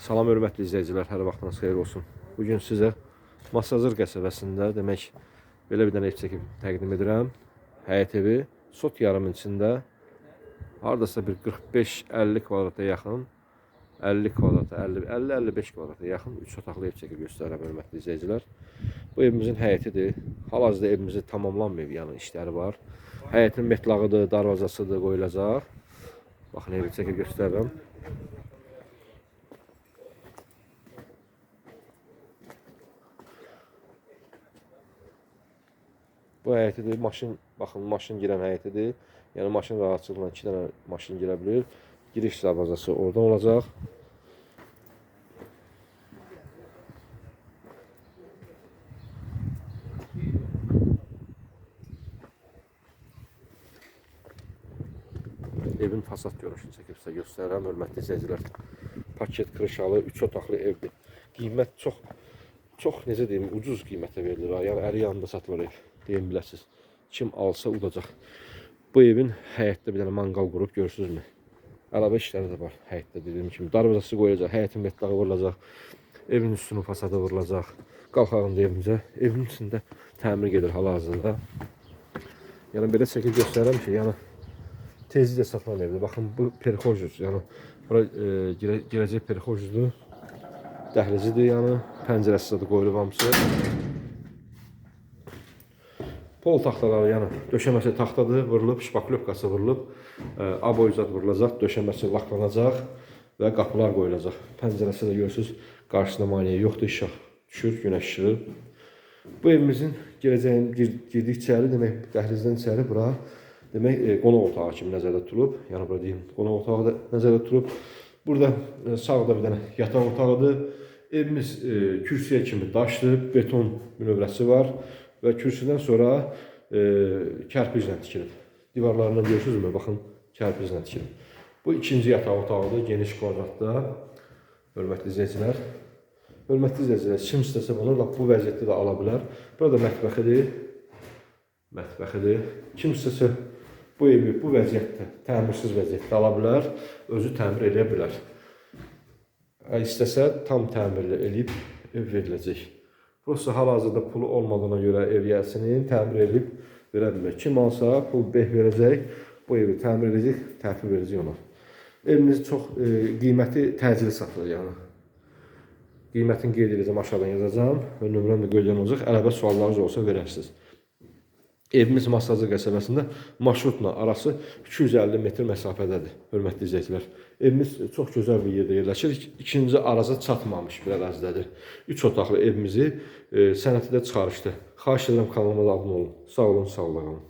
Salam hörmətli izləyicilər, hər vaxtınız xeyir olsun. Bu gün sizə Masazır qəsəbəsində demək belə bir dənə ev çəkib təqdim edirəm. Həyət evi Sot yarımın içində hardasa bir 45-50 kvadrata yaxın 50 kvadrata, 50 50-55 kvadrata yaxın 3 otaqlı ev çəkib göstərirəm hörmətli izləyicilər. Bu evimizin həyətidir. Hal-hazırda evimizin tamamlanmayıb, yəni işləri var. Həyətin metlağıdır, darvazasıdır, qoyulacaq. Baxın evi çəkib göstərirəm. Bu həyətidir. Maşın, baxın, maşın girən həyətidir. Yəni maşın rahatçılıqla 2 dənə maşın girə bilir. Giriş darvazası oradan olacaq. Evin fasad görünüşünü çəkib sizə göstərirəm, hörmətli izləyicilər. Paket krışalı 3 otaqlı evdir. Qiymət çox çox necə deyim, ucuz qiymətə verilir. Yəni əri yanında satılır ev. Deyin biləsiz. Kim alsa udacaq. Bu evin həyətdə bir dənə manqal qurub görürsünüzmü? Əlavə işləri də var həyətdə dediyim kimi. Darvazası qoyulacaq, həyətin metlağı vurulacaq. Evin üstünün fasadı vurulacaq. Qalxağında evimizə. Evin içində təmir gedir hal-hazırda. Yəni belə çəkib göstərirəm ki, yəni tezliklə satılan evdir. Baxın bu perxojuz, yəni bura e, girə, girəcək perxojdur. Dəhlizidir, yəni pəncərəsi də qoyulub hamısı. Pol taxtaları, yəni döşəməsi taxtadır, vurulub, şpaklyovkası vurulub, e, aboyzat vurulacaq, döşəməsi laklanacaq və qapılar qoyulacaq. Pəncərəsi də görürsüz, qarşısında maneə yoxdur, işıq düşür, günəş işığı. Bu evimizin gələcəyin gir, girdik içəri, demək dəhlizdən içəri bura demək e, qonaq otağı kimi nəzərdə tutulub. Yəni bura deyim, qonaq otağı da nəzərdə tutulub. Burada e, sağda bir dənə yataq otağıdır. Evimiz e, kürsüyə kimi daşlı, beton münövrəsi var və kürsüdən sonra e, kərpiclə tikilib. Divarlarından görürsünüzmü? Baxın, kərpiclə tikilib. Bu ikinci yataq otağıdır, geniş kvadratda. Hörmətli izləyicilər. Hörmətli izləyicilər, kim istəsə bunu lap bu vəziyyətdə də ala bilər. Burada mətbəxidir. Mətbəxidir. Kim istəsə bu evi bu vəziyyətdə, təmirsiz vəziyyətdə ala bilər, özü təmir edə bilər. Əgər istəsə tam təmirli eləyib ev veriləcək. Prosta hal-hazırda pulu olmadığına görə ev yəsinin təmir edib verə bilmir. Kim alsa pul beh verəcək, bu evi təmir edəcək, təhvil verəcək ona. Evimiz çox e, qiyməti təcili satılır yəni. Qiymətini qeyd edəcəm, aşağıdan yazacağam. Və nömrəm də qoyulan olacaq. Əlavə suallarınız olsa verərsiniz. Evimiz Masazı qəsəbəsində marşrutla arası 250 metr məsafədədir, hörmətli izləyicilər. Evimiz çox gözəl bir yerdə yerləşir. İkinci araza çatmamış bir ərazidədir. 3 otaqlı evimizi e, sənətidə çıxarışdı. Xahiş edirəm kanalıma abunə olun. Sağ olun, sağ olun.